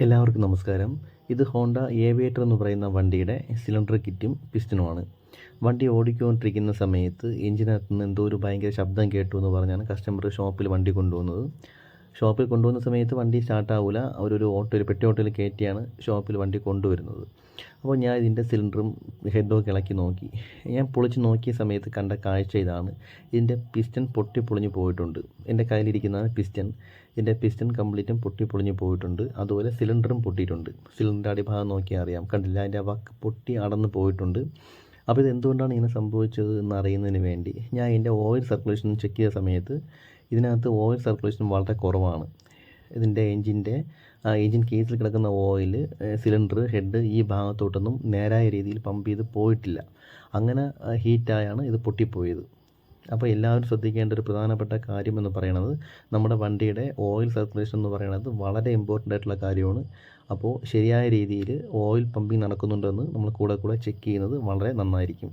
എല്ലാവർക്കും നമസ്കാരം. ഇത് ഹോണ്ട ഏവിയേറ്റർ എന്ന് പറയുന്ന വണ്ടിയുടെ സിലിണ്ടർ കിറ്റും പിസ്റ്റനുമാണ് വണ്ടി ഓടിക്കൊണ്ടിരിക്കുന്ന സമയത്ത് എഞ്ചിനകത്ത് നിന്ന് എന്തോ ഒരു ഭയങ്കര ശബ്ദം കേട്ടു എന്ന് പറഞ്ഞാണ് കസ്റ്റമർ ഷോപ്പിൽ വണ്ടി കൊണ്ടുവന്നത്. ഷോപ്പിൽ കൊണ്ടുവന്ന സമയത്ത് വണ്ടി സ്റ്റാർട്ടാവില്ല അവരൊരു ഓട്ടോയിൽ പെട്ടി ഓട്ടോയിൽ കയറ്റിയാണ് ഷോപ്പിൽ വണ്ടി കൊണ്ടുവരുന്നത്. അപ്പോൾ ഞാൻ ഇതിന്റെ സിലിണ്ടറും ഹെഡൊക്കെ ഇളക്കി നോക്കി. ഞാൻ പൊളിച്ച് നോക്കിയ സമയത്ത് കണ്ട കാഴ്ച ഇതാണ്. ഇതിന്റെ പിസ്റ്റൺ പൊട്ടി പൊളിഞ്ഞു പോയിട്ടുണ്ട്. എന്റെ കയ്യിലിരിക്കുന്നതാണ് പിസ്റ്റൺ ഇതിന്റെ പിസ്റ്റൺ കംപ്ലീറ്റും പൊട്ടി പൊളിഞ്ഞു പോയിട്ടുണ്ട്. അതുപോലെ സിലിണ്ടറും പൊട്ടിയിട്ടുണ്ട്. സിലിണ്ടറിന്റെ അടിഭാഗം നോക്കിയാൽ അറിയാം. കണ്ടില്ല? അതിന്റെ വക്ക് പൊട്ടി അടന്ന് പോയിട്ടുണ്ട്. അപ്പോൾ ഇത് എന്തുകൊണ്ടാണ് ഇങ്ങനെ സംഭവിച്ചത് എന്ന് അറിയുന്നതിന് വേണ്ടി ഞാൻ ഇതിന്റെ ഓയിൽ സർക്കുലേഷൻ ചെക്ക് ചെയ്ത സമയത്ത് ഇതിനകത്ത് ഓയിൽ സർക്കുലേഷൻ വളരെ കുറവാണ്. ഇതിന്റെ എൻജിന്റെ എൻജിൻ കേസിൽ കിടക്കുന്ന ഓയിൽ സിലിണ്ടർ ഹെഡ് ഈ ഭാഗത്തോട്ടൊന്നും നേരായ രീതിയിൽ പമ്പ് ചെയ്ത് പോയിട്ടില്ല. അങ്ങനെ ഹീറ്റായാണ് ഇത് പൊട്ടിപ്പോയത്. അപ്പോൾ എല്ലാവരും ശ്രദ്ധിക്കേണ്ട ഒരു പ്രധാനപ്പെട്ട കാര്യം എന്ന് പറയുന്നത് നമ്മുടെ വണ്ടിയുടെ ഓയിൽ സർക്കുലേഷൻ എന്ന് പറയുന്നത് വളരെ ഇമ്പോർട്ടന്റ് ആയിട്ടുള്ള കാര്യമാണ്. അപ്പോൾ ശരിയായ രീതിയിൽ ഓയിൽ പമ്പിങ് നടക്കുന്നുണ്ടെന്ന് നമ്മൾ കൂടെ കൂടെ ചെക്ക് ചെയ്യുന്നത് വളരെ നന്നായിരിക്കും.